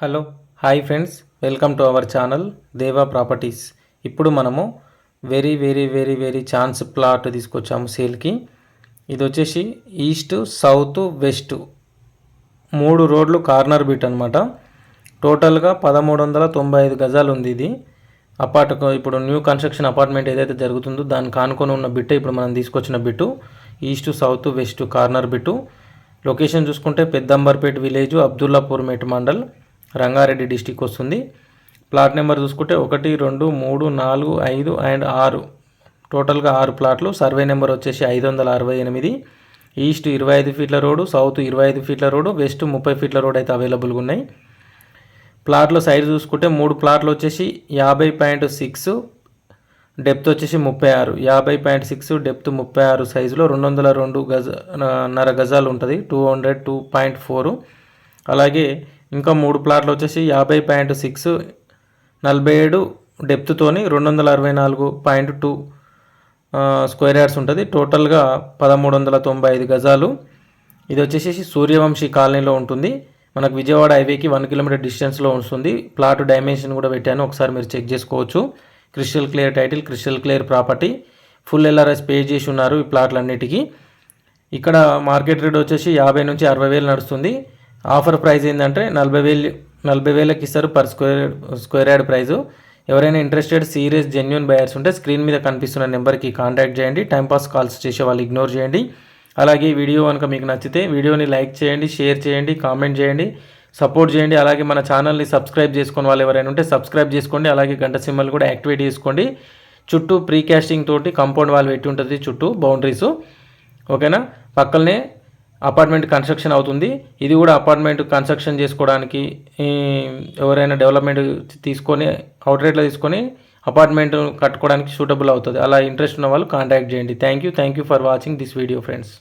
Hello hi friends. Welcome to our channel Deva properties. ఇప్పుడు మనము very very very very chance plot తీసుకొచ్చాము సేల్కి. ఇది వచ్చేసి ఈస్ట్ సౌత్ వెస్ట్. మూడు రోడ్లు కార్నర్ బిట్ అనమాట టోటల్గా పదమూడు వందల తొంభై ఐదు గజాలు ఉంది ఇది. అపార్ట్ ఇప్పుడు న్యూ కన్స్ట్రక్షన్ అపార్ట్మెంట్ ఏదైతే జరుగుతుందో దాన్ని కానుకొని ఉన్న బిట్ ఇప్పుడు మనం తీసుకొచ్చిన bit. East south west corner bit. Location చూసుకుంటే Peddamberpet village Abdullapurmet mandal. Rangareddy district వస్తుంది. ప్లాట్ నెంబర్ చూసుకుంటే ఒకటి రెండు మూడు నాలుగు ఐదు అండ్ ఆరు. టోటల్గా ఆరు ప్లాట్లు. సర్వే నెంబర్ వచ్చేసి ఐదు వందల అరవై ఎనిమిది. ఈస్ట్ ఇరవై ఐదు ఫీట్ల రోడ్డు సౌత్ ఇరవై ఐదు ఫీట్ల రోడ్డు వెస్ట్ ముప్పై ఫీట్ల రోడ్ అయితే అవైలబుల్గా ఉన్నాయి. ప్లాట్లో సైజ్ చూసుకుంటే మూడు ప్లాట్లు వచ్చేసి యాభై పాయింట్ సిక్స్ డెప్త్ వచ్చేసి ముప్పై ఆరు. యాభై పాయింట్ సిక్స్ డెప్త్ ముప్పై ఆరు సైజులో రెండు వందల రెండు గజ నర గజాలు ఉంటుంది. Two hundred two point four. అలాగే ఇంకా మూడు ప్లాట్లు వచ్చేసి యాభై పాయింట్ సిక్స్ నలభై ఏడు డెప్త్తోని రెండు వందల అరవై నాలుగు పాయింట్ టూ స్క్వేర్ యార్డ్స్ ఉంటుంది. టోటల్గా పదమూడు వందల తొంభై ఐదు గజాలు. ఇది వచ్చేసి సూర్యవంశీ కాలనీలో ఉంటుంది. మనకు విజయవాడ హైవేకి వన్ కిలోమీటర్ డిస్టెన్స్లో ఉంటుంది. ప్లాట్ డైమెన్షన్ కూడా పెట్టాను. ఒకసారి మీరు చెక్ చేసుకోవచ్చు. Crystal clear title crystal clear property. Full LRS pay చేసి ఉన్నారు ఈ ప్లాట్లన్నిటికీ. ఇక్కడ మార్కెట్ రేట్ వచ్చేసి యాభై నుంచి అరవై వేలు నడుస్తుంది. ఆఫర్ ప్రైస్ ఏంటంటే నలభై వేలు నలభై వేలకు ఇస్తారు per square square yard price ఎవరైనా ఇంట్రెస్టెడ్ సీరియస్ జెన్యున్ బయర్స్ ఉంటే స్క్రీన్ మీద కనిపిస్తున్న నెంబర్కి కాంటాక్ట్ చేయండి. టైంపాస్ కాల్స్ చేసే వాళ్ళు ఇగ్నోర్ చేయండి. అలాగే వీడియో కనుక మీకు నచ్చితే వీడియోని లైక్ చేయండి షేర్ చేయండి కామెంట్ చేయండి సపోర్ట్ చేయండి. అలాగే మన ఛానల్ని సబ్స్క్రైబ్ చేసుకుని వాళ్ళు ఎవరైనా ఉంటే సబ్స్క్రైబ్ చేసుకోండి. అలాగే గంట సింబల్ కూడా యాక్టివేట్ చేసుకోండి. చుట్టూ ప్రీ క్యాస్టింగ్ తోటి కంపౌండ్ వాల్ పెట్టి ఉంటుంది చుట్టూ బౌండరీస్. ఓకేనా? పక్కనే అపార్ట్మెంట్ కన్స్ట్రక్షన్ అవుతుంది. ఇది కూడా అపార్ట్మెంట్ కన్స్ట్రక్షన్ చేసుకోవడానికి ఎవరైనా డెవలప్మెంట్ తీసుకొని అవుట్రేట్లో తీసుకొని అపార్ట్మెంట్ కట్టుకోవడానికి సూటబుల్ అవుతుంది. అలా ఇంట్రెస్ట్ ఉన్న వాళ్ళు కాంటాక్ట్ చేయండి. Thank you thank you for watching this video friends